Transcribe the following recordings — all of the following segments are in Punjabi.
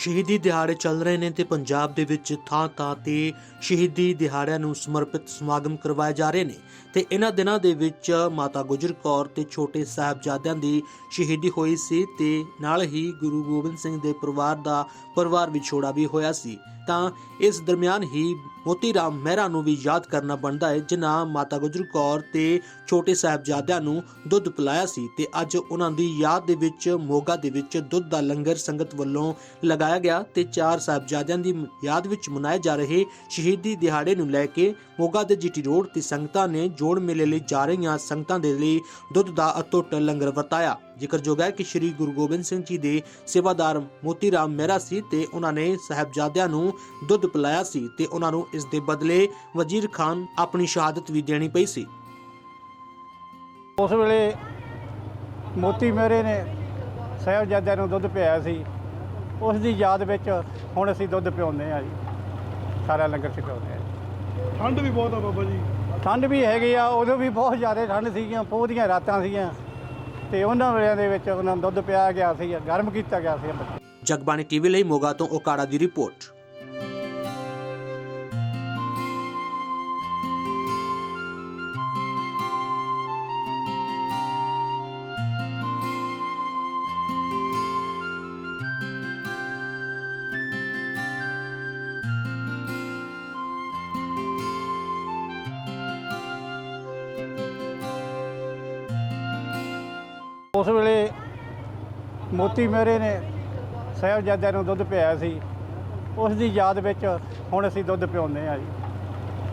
ਸ਼ਹੀਦੀ ਦਿਹਾੜੇ ਚੱਲ ਰਹੇ ਨੇ ਤੇ ਪੰਜਾਬ ਦੇ ਵਿੱਚ ਥਾਂ-ਥਾਂ ਤੇ ਸ਼ਹੀਦੀ ਦਿਹਾੜਿਆਂ ਨੂੰ ਸਮਰਪਿਤ ਸਮਾਗਮ ਕਰਵਾਏ ਜਾ ਰਹੇ ਨੇ ਤੇ ਇਹਨਾਂ ਦਿਨਾਂ ਦੇ ਵਿੱਚ ਮਾਤਾ ਗੁਜਰ ਕੌਰ ਤੇ ਛੋਟੇ ਸਾਹਿਬਜ਼ਾਦਿਆਂ ਦੀ ਸ਼ਹੀਦੀ ਹੋਈ ਸੀ ਤੇ ਨਾਲ ਹੀ ਗੁਰੂ ਗੋਬਿੰਦ ਸਿੰਘ ਦੇ ਪਰਿਵਾਰ ਦਾ ਪਰਿਵਾਰ ਵਿਛੋੜਾ ਵੀ ਹੋਇਆ ਸੀ। ਤਾਂ ਇਸ ਦਰਮਿਆਨ ਹੀ ਮੋਤੀ ਰਾਮ ਮਹਿਰਾ ਨੂੰ ਵੀ ਯਾਦ ਕਰਨਾ ਬਣਦਾ ਹੈ, ਜਿਨ੍ਹਾਂ ਮਾਤਾ ਗੁਜਰ ਕੌਰ ਤੇ ਛੋਟੇ ਸਾਹਿਬਜ਼ਾਦਿਆਂ ਨੂੰ ਦੁੱਧ ਪਿਲਾਇਆ ਸੀ ਤੇ ਅੱਜ ਉਹਨਾਂ ਦੀ ਯਾਦ ਦੇ ਵਿੱਚ, ਮੋਗਾ ਦੇ ਵਿੱਚ ਦੁੱਧ ਦਾ ਲੰਗਰ ਸੰਗਤ ਵੱਲੋਂ ਲਗਾਇਆ ਗਿਆ ਤੇ ਚਾਰ ਸਾਹਿਬਜ਼ਾਦਿਆਂ ਦੀ ਯਾਦ ਵਿੱਚ ਮਨਾਏ ਜਾ ਰਹੇ ਸ਼ਹੀਦੀ ਦਿਹਾੜੇ ਨੂੰ ਲੈ ਕੇ ਮੋਗਾ ਦੇ ਜੀਟੀ ਰੋਡ ਤੇ ਸੰਗਤਾਂ ਨੇ ਜੋੜ ਮੇਲੇ ਲਈ ਜਾ ਰਹੀਆਂ ਸੰਗਤਾਂ ਦੇ ਲਈ ਦੁੱਧ ਦਾ ਅਤੁੱਟ ਲੰਗਰ ਵਰਤਾਇਆ। ਜ਼ਿਕਰਯੋਗ ਹੈ ਕਿ ਸ੍ਰੀ ਗੁਰੂ ਗੋਬਿੰਦ ਸਿੰਘ ਜੀ ਦੇ ਸੇਵਾਦਾਰ ਮੋਤੀ ਰਾਮ ਮਹਿਰਾ ਸੀ ਤੇ ਉਹਨਾਂ ਨੇ ਸਾਹਿਬਜ਼ਾਦਿਆਂ ਨੂੰ ਦੁੱਧ ਪਿਲਾਇਆ ਸੀ ਤੇ ਉਹਨਾਂ ਨੂੰ ਇਸ ਦੇ ਬਦਲੇ ਵਜ਼ੀਰ ਖਾਨ ਆਪਣੀ ਸ਼ਹਾਦਤ ਵੀ ਦੇਣੀ ਪਈ ਸੀ। ਉਸ ਵੇਲੇ ਮੋਤੀ ਮੇਰੇ ਨੇ ਸਾਹਿਬਜ਼ਾਦਿਆਂ ਨੂੰ ਦੁੱਧ ਪਿਆਇਆ ਸੀ। ਉਸ ਦੀ ਯਾਦ ਵਿੱਚ ਹੁਣ ਅਸੀਂ ਦੁੱਧ ਪਿਆਉਂਦੇ ਆ ਜੀ। ਸਾਰਾ ਲੰਗਰ ਛਕਾਉਂਦੇ ਆ ਠੰਡ ਵੀ ਬਹੁਤ ਆ ਬਾਬਾ ਜੀ। ਠੰਡ ਵੀ ਹੈਗੀ ਆ ਉਦੋਂ ਵੀ ਬਹੁਤ ਜ਼ਿਆਦਾ ਠੰਡ ਸੀਗੀਆਂ ਪੋਹ ਦੀਆਂ ਰਾਤਾਂ ਸੀਗੀਆਂ। ਤੇ ਉਹਨਾਂ ਵੇਲਿਆਂ ਦੇ ਵਿੱਚ ਉਹਨਾਂ ਨੂੰ ਦੁੱਧ ਪਿਆ ਗਿਆ ਸੀ, ਗਰਮ ਕੀਤਾ ਗਿਆ ਸੀ ਜਗਬਾਣੀ ਟੀਵੀ ਲਈ ਮੋਗਾ ਤੋਂ ਓਕਾੜਾ ਦੀ ਰਿਪੋਰਟ। ਉਸ ਵੇਲੇ ਮੋਤੀ ਮੇਰੇ ਨੇ ਸਾਹਿਬਜ਼ਾਦਿਆਂ ਨੂੰ ਦੁੱਧ ਪਿਆਇਆ ਸੀ। ਉਸ ਦੀ ਯਾਦ ਵਿੱਚ ਹੁਣ ਅਸੀਂ ਦੁੱਧ ਪਿਆਉਂਦੇ ਆ ਜੀ।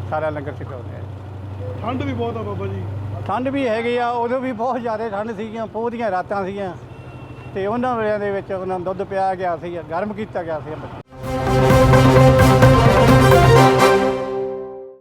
ਸਾਰਾ ਲੰਗਰ ਛਕਾਉਂਦੇ ਆ ਠੰਡ ਵੀ ਬਹੁਤ ਆ ਬਾਬਾ ਜੀ। ਠੰਡ ਵੀ ਹੈਗੀ ਆ ਉਦੋਂ ਵੀ ਬਹੁਤ ਜ਼ਿਆਦਾ ਠੰਡ ਸੀਗੀਆਂ ਪੋਹ ਦੀਆਂ ਰਾਤਾਂ ਸੀਗੀਆਂ। ਤੇ ਉਹਨਾਂ ਵੇਲਿਆਂ ਦੇ ਵਿੱਚ ਉਹਨਾਂ ਨੂੰ ਦੁੱਧ ਪਿਆਇਆ ਗਿਆ ਸੀ ਗਰਮ ਕੀਤਾ ਗਿਆ ਸੀ।